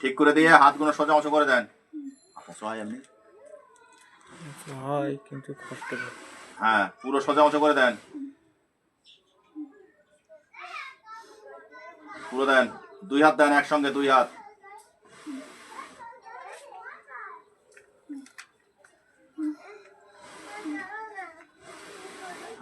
ঠিক করে দিয়ে হাতগুলো সোজা উঁচু করে দেন। আপনার হয় এমনি? হয় কিন্তু কষ্ট হ্যাঁ পুরো সোজা উঁচু করে দেন। পুরো দেন। দুই হাত দেন একসঙ্গে দুই হাত।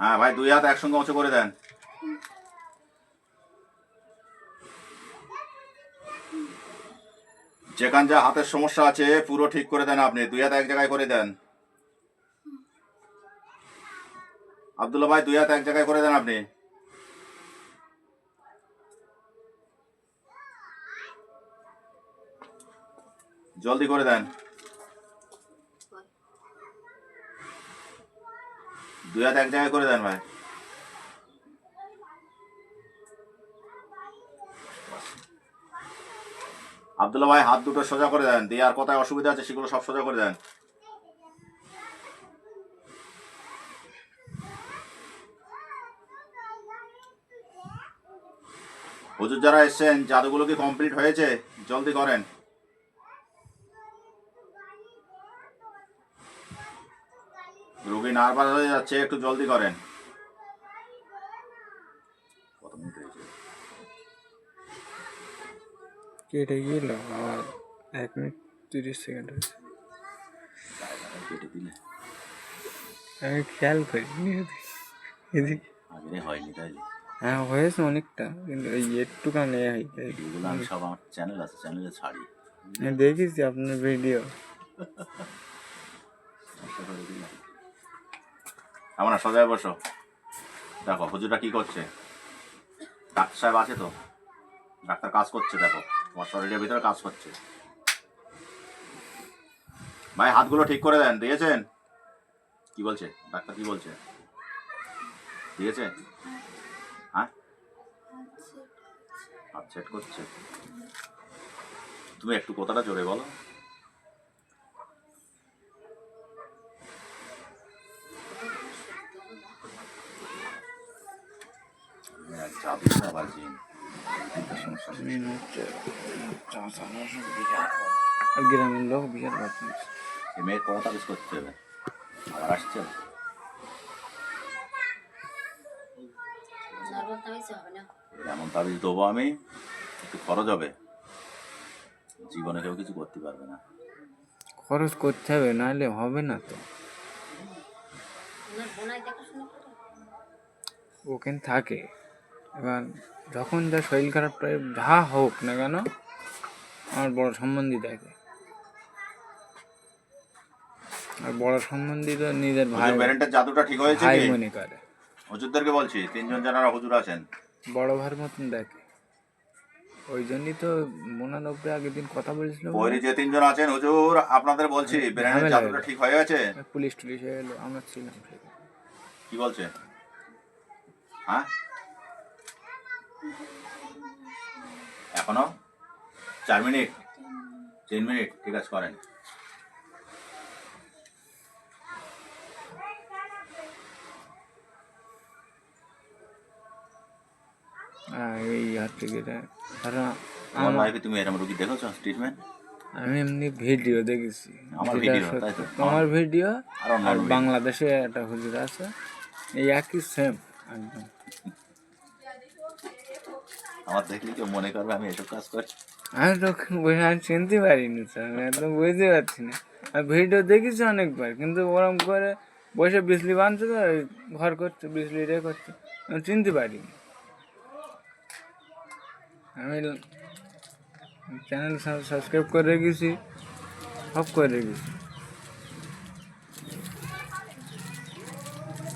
হ্যাঁ ভাই দুই হাত একসঙ্গে উঁচু করে দেন। যেখান যা হাতের সমস্যা আছে, পুরো ঠিক করে দেন আপনি। দুই হাত এক জায়গায় করে দেন। আব্দুল্লা ভাই, দুই হাত এক জায়গায় করে দেন আপনি। জলদি করে দেন। দুই হাত এক জায়গায় করে দেন ভাই। আব্দুল্লা ভাই হাত দুটো সোজা করে দেন, দিয়ে আর কোথায় অসুবিধা আছে সেগুলো সব সোজা করে দেন। হুজুর যারা এসছেন, জাদুগুলো কি কমপ্লিট হয়েছে? জলদি করেন। রোগী নার্ভাস হয়ে যাচ্ছে, একটু জলদি করেন কত মিনিট হয়েছে কেটে গেল আর এক মিনিট তিরিশ সেকেন্ড হয়েছে। কেটে দিলে আমি খেয়াল করিনি এদিকে। আগে হয়নি তাই হ্যাঁ হয়েছে অনেকটা কিন্তু এই একটুখানি হয় এগুলো আমি সব আমার চ্যানেল আছে চ্যানেলে ছাড়ি। আমি দেখেছি আপনার ভিডিও না সজায় বসো। দেখো হুজুরটা কি করছে? ডাক্তার সাহেব আছে তো? ডাক্তার কাজ করছে দেখো। তোমার শরীরের ভিতরে কাজ করছে। ভাই, হাতগুলো ঠিক করে দেন, দিয়েছেন? কি বলছে? ডাক্তার কি বলছে? দিয়েছে? হ্যাঁ? হাত সেট করছে। তুমি একটু কথাটা জোরে বলো। জাদু আবার জিন। আর গ্রামের লোক বিশাল বদমাশ। এই মেয়ের পড়া তাবিজ করতে হবে। আবার আসছে? এমন তাবিজ দেবো আমি একটু খরচ হবে। জীবনে কেউ কিছু করতে পারবে না। খরচ করতে হবে নাহলে হবে না তো। ওখানে থাকে। এবার যখন যা শরীর খারাপটা যা হোক না কেন আমার বড় সম্বন্ধী দেখে। আর বড় সম্বন্ধী তো নিজের ভাই হুজুর জাদুটা ঠিক হয়েছে ভাই মনে করে। হুজুরদেরকে বলছি তিনজন জানারা হুজুর আছেন। বড় ভাইয়ের মতন দেখে। ওই জন্যই তো মোনার উপরে আগের দিন কথা বলেছিল ওই যে তিনজন আছেন হুজুর আপনাদের বলছি প্যারেন্টের ঝামেলা জাদুটা ঠিক হয়ে গেছে। পুলিশ টুলিশ এলো আমরা ছিলাম। কি বলছে? হ্যাঁ? এখনও চার মিনিট তিন মিনিট ঠিক আছে করেন এই হাত থেকে দেয়। ধরো আমার- লাইফে তুমি এরকম রুগী দেখেছ ট্রিটমেন্ট আমি এমনি ভিডিও দেখেছি আমার ভিডিও, তাই তো? আর video। বাংলাদেশে একটা হুজুর আছে এই একই সেম একদম আমার দেখলে কেউ মনে করবে আমি এসব কাজ করছি? আমি তো আমি চিনতে পারিনি স্যার আমি একদম বুঝতে পারছি না। আর ভিডিও দেখেছি অনেকবার, কিন্তু ওরম করে বসে বিজলি বানছে তো ঘর করছে বিজলি রে করছে, আমি চিনতে পারিনি। আমি চ্যানেল সাবস্ক্রাইব করে রেখেছি সব করে রেখেছি।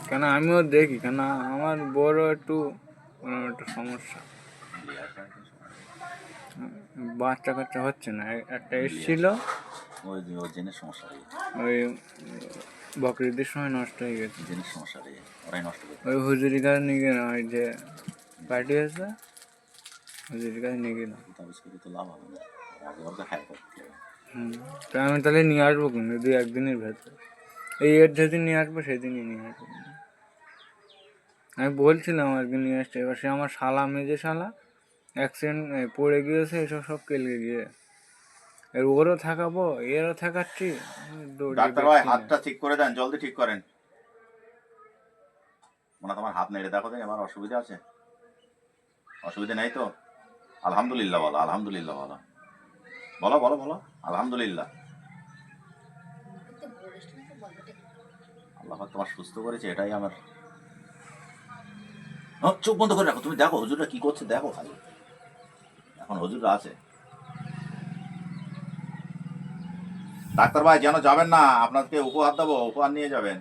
কেন আমিও দেখি, কেন আমার বড় একটু একটা সমস্যা। বাচ্চা কাচ্চা হচ্ছে না। একটা এসছিল। ওই ওর জেনের সমস্যা হয়ে ওই বকরিদের সময় নষ্ট হয়ে গেছে। জেনের সমস্যা হয়ে ওরাই নষ্ট করে ওই হুজুরি কাছে নিয়ে গেলাম ওই যে পার্টি আছে হুজুরি কাছে নিয়ে গেলাম তাবিজ করে তো লাভ হবে না। আগে ওকে হ্যাঁ করতে হুম তো আমি তাহলে নিয়ে আসব কিন্তু দুই একদিনের ভেতর। এই এর যেদিন নিয়ে আসব সেদিনই নিয়ে আসব। আমি বলছিলাম আর কি নিয়ে আসতে এবার সে আমার শালা মেজে শালা অ্যাক্সিডেন্ট পড়ে গিয়েছে এসব সব কেলকে গিয়ে। এর ওরও থাকাবো এরও থাকাচ্ছি ডাক্তার ভাই হাতটা ঠিক করে দেন জলদি ঠিক করেন। মানে তোমার হাত নেড়ে দেখো দিন আমার অসুবিধা আছে। অসুবিধা নেই তো? আলহামদুলিল্লাহ বলো আলহামদুলিল্লাহ বলো। বলো বলো বলো আলহামদুলিল্লাহ। আল্লাহ তোমার সুস্থ করেছে এটাই আমার। চোখ বন্ধ করে রাখো তুমি দেখো হুজুররা কি করছে দেখো খালি। এখন হুজুররা আছে। ডাক্তার ভাই, যেন যাবেন না, আপনাকে উপহার দেবো, উপহার নিয়ে যাবেন।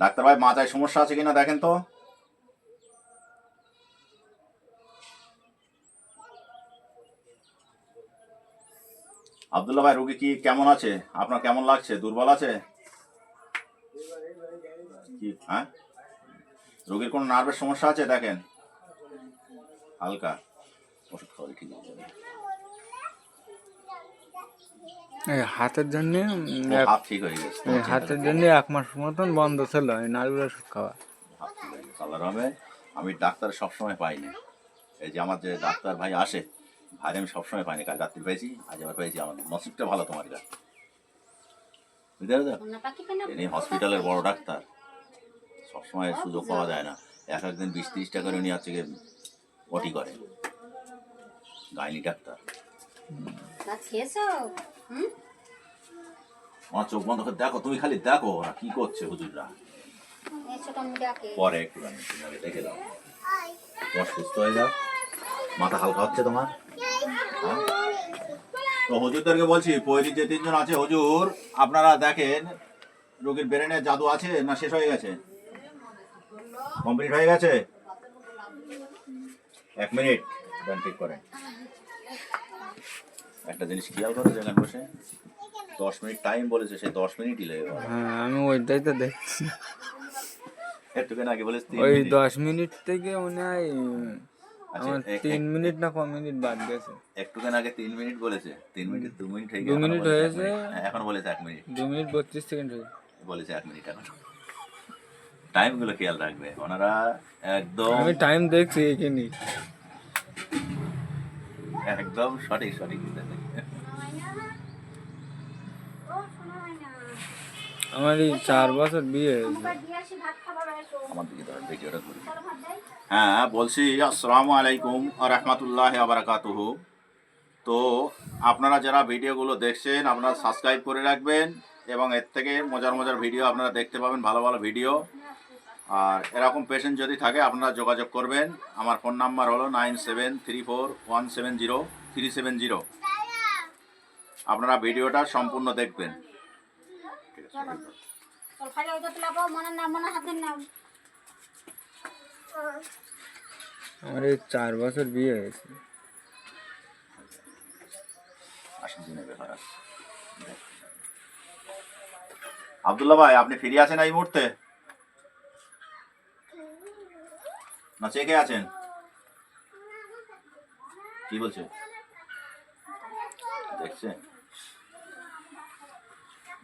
ডাক্তার ভাই, মাথায় সমস্যা আছে কিনা দেখেন তো আবদুল্লাহ ভাই রোগী কি কেমন আছে? আপনার কেমন লাগছে? দুর্বল আছে? কি হ্যাঁ? রোগীর কোনো নার্ভের সমস্যা আছে? দেখেন। হালকা। ওষুধ ঠিক এই হাতের জন্য হাত ঠিক হয়ে গেছে। হাতের জন্য এক মাস মতন বন্ধ ছিল নারীর ওষুধ খাওয়া। রহমে আমি ডাক্তার সবসময় পাই না এই যে আমার যে ডাক্তার ভাই আসে ভাই আমি সবসময় পাইনি কাল রাত্রি পেয়েছি আজ আবার পেয়েছি আমার। নসিবটা ভালো তোমার কাছে বুঝতে পেরেছ? ইনি হসপিটালের বড় ডাক্তার। সবসময় সুযোগ পাওয়া যায় না। এক একদিন বিশ তিরিশ টাকা করে উনি হচ্ছে ওটি করে। Gynae doctor. আমার চোখ বন্ধ করে দেখো তুমি খালি দেখো ওরা কি করছে হুজুররা। পরে একটু দেখে দাও। তোমার সুস্থ হয়ে যাও। মাথা হালকা হচ্ছে তোমার? তো হুজুরদেরকে বলছি পৈরি যে তিনজন আছে হুজুর আপনারা দেখেন রোগীর ব্রেনে জাদু আছে না শেষ হয়ে গেছে? কমপ্লিট হয়ে গেছে? এক মিনিট ঠিক করেন একটা জিনিস খেয়াল করো যেখানে বসে। দশ মিনিট টাইম বলেছে সেই দশ মিনিটই লেগে গেল। হ্যাঁ আমি ওইটাই তো দেখছি। একটুখানি আগে বলেছে ওই দশ মিনিট থেকে মনে হয় আমার এক- তিন মিনিট না ক মিনিট বাদ গেছে একটুখানি আগে তিন মিনিট বলেছে। তিন মিনিট দু মিনিট হয়ে দু গেছে এখন মিনিট হয়েছে। হ্যাঁ, এখন বলেছে এক মিনিট। দু মিনিট বত্রিশ সেকেন্ড হয়েছে। বলেছে এক মিনিট এখন। টাইমগুলো খেয়াল রাখবে। ওনারা একদম আমি টাইম দেখছি এখানে। একদম সঠিক সঠিক। আমার এই চার বছর বিয়ে হয়েছে। আমার দিকে ভিডিওটা ঘুরি হ্যাঁ বলছি আসসালামু আলাইকুম রহমতুল্লাহ আবরাকাতুহু তো আপনারা যারা ভিডিওগুলো দেখছেন, আপনারা সাবস্ক্রাইব করে রাখবেন এবং এর থেকে মজার মজার ভিডিও আপনারা দেখতে পাবেন, ভালো ভালো ভিডিও। আর এরকম পেশেন্ট যদি থাকে, আপনারা যোগাযোগ করবেন। আমার ফোন নাম্বার হলো nine seven three four one seven zero three seven zero আপনারা ভিডিওটা সম্পূর্ণ দেখবেন। ঠিক আছে মনে না মনে হাতের নাম আমার এই চার বছর বিয়ে হয়েছে। আবদুল্লাহ ভাই, আপনি ফিরে আছেন এই মুহূর্তে? না, চেকে আছেন? কি বলছে? দেখছে।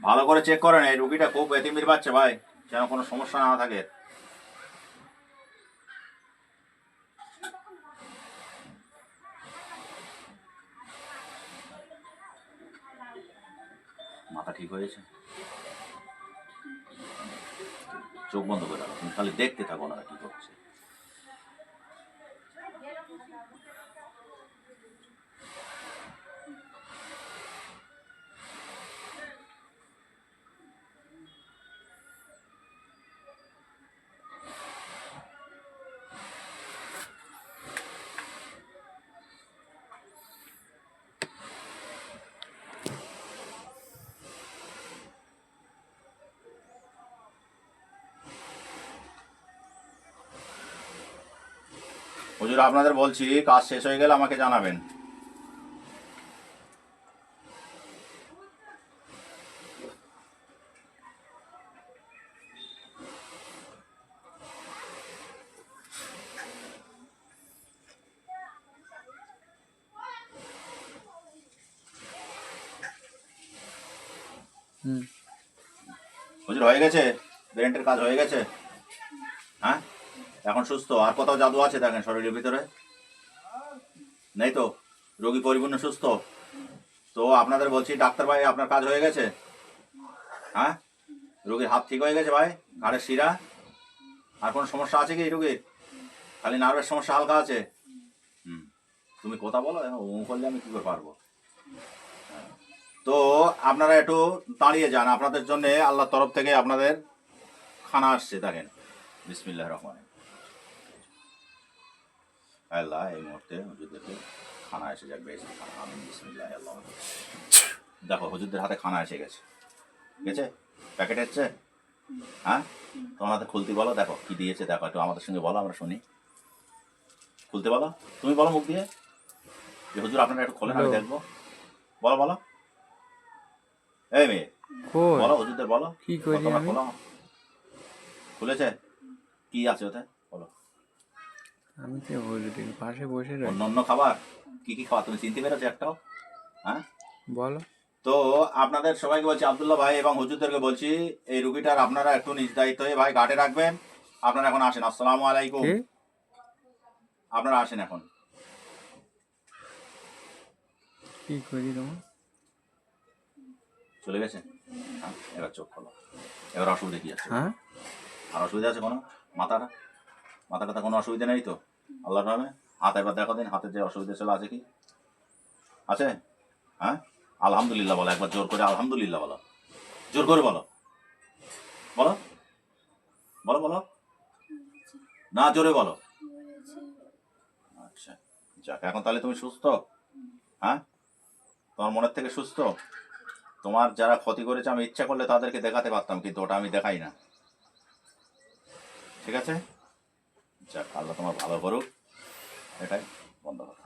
ভালো করে চেক করেন, এই রুগীটা খুব এতিমির বাচ্চা ভাই, যেন কোনো সমস্যা না থাকে। হয়েছে। চোখ বন্ধ করে রাখো। তুমি খালি দেখতে থাকো ওনারা কি করছে। হুজুর আপনাদের বলছি কাজ শেষ হয়ে গেলে আমাকে জানাবেন। হুম। হুজুর হয়ে গেছে? ব্রেনটের কাজ হয়ে গেছে? হ্যাঁ? এখন সুস্থ? আর কোথাও জাদু আছে দেখেন শরীরের ভিতরে? নেই তো? রোগী পরিপূর্ণ সুস্থ? তো আপনাদের বলছি, ডাক্তার ভাই, আপনার কাজ হয়ে গেছে? হ্যাঁ? রোগীর হাত ঠিক হয়ে গেছে ভাই? ঘাড়ের শিরা? আর কোনো সমস্যা আছে কি রোগীর? খালি নার্ভের সমস্যা হালকা আছে? হুম। তুমি কথা বলো ও করলে আমি কী করে পারব? তো আপনারা একটু দাঁড়িয়ে যান, আপনাদের জন্য আল্লাহর তরফ থেকে আপনাদের খানা আসছে, দেখেন। বিসমিল্লাহ রহমান আল্লাহ এই মুহূর্তে হুজুরদেরকে খানা এসে যাক বেশ আমিন বিসমিল্লাহ আল্লাহ দেখো হুজুরদের হাতে খানা এসে গেছে। গেছে প্যাকেট এসছে হ্যাঁ? তোমার হাতে খুলতে বলো দেখো কি দিয়েছে দেখো একটু আমাদের সঙ্গে বলো আমরা শুনি। খুলতে বলো তুমি বলো মুখ দিয়ে। যে হুজুর আপনারা একটু খোলেন আমি দেখব। বলো বলো। এই মেয়ে বলো হুজুরদের বলো। কি করি আমি? খুলেছে? কি আছে ওতে? বলো। আমি তো হুজুরের পাশে বসে অন্য অন্য খাবার? কি কি খাবার? তুমি চিনতে পেরেছ একটাও? হ্যাঁ? বলো। তো আপনাদের সবাইকে বলছি আবদুল্লাহ ভাই এবং হুজুরদেরকে বলছি এই রুগীটার আপনারা একটু নিজ দায়িত্ব হয়ে ভাই ঘাটে রাখবেন। আপনারা এখন আসেন। আসসালামু আলাইকুম। আপনারা আসেন এখন। কি করি তোমার? চলে গেছে? হ্যাঁ এবার চোখ খোলো। এবার অসুবিধা কি আছে? হ্যাঁ? আর অসুবিধা আছে কোনো? মাথাটা? মাথাটাতে কোনো অসুবিধা নেই তো? আল্লাহর নামে? হাত একবার দেখো দিন হাতের যে অসুবিধা ছিল আছে কি? আছে? হ্যাঁ? আলহামদুলিল্লাহ বলো, একবার জোর করে আলহামদুলিল্লাহ বলো। জোর করে বলো। বলো? বলো বলো? না, জোরে বলো। আচ্ছা যাক, এখন তাহলে তুমি সুস্থ? হ্যাঁ? তোমার মনের থেকে সুস্থ? তোমার যারা ক্ষতি করেছে, আমি ইচ্ছা করলে তাদেরকে দেখাতে পারতাম, কিন্তু ওটা আমি দেখাই না। ঠিক আছে? যাক আল্লাহ তোমার ভালো করুক। এটাই বন্ধ করো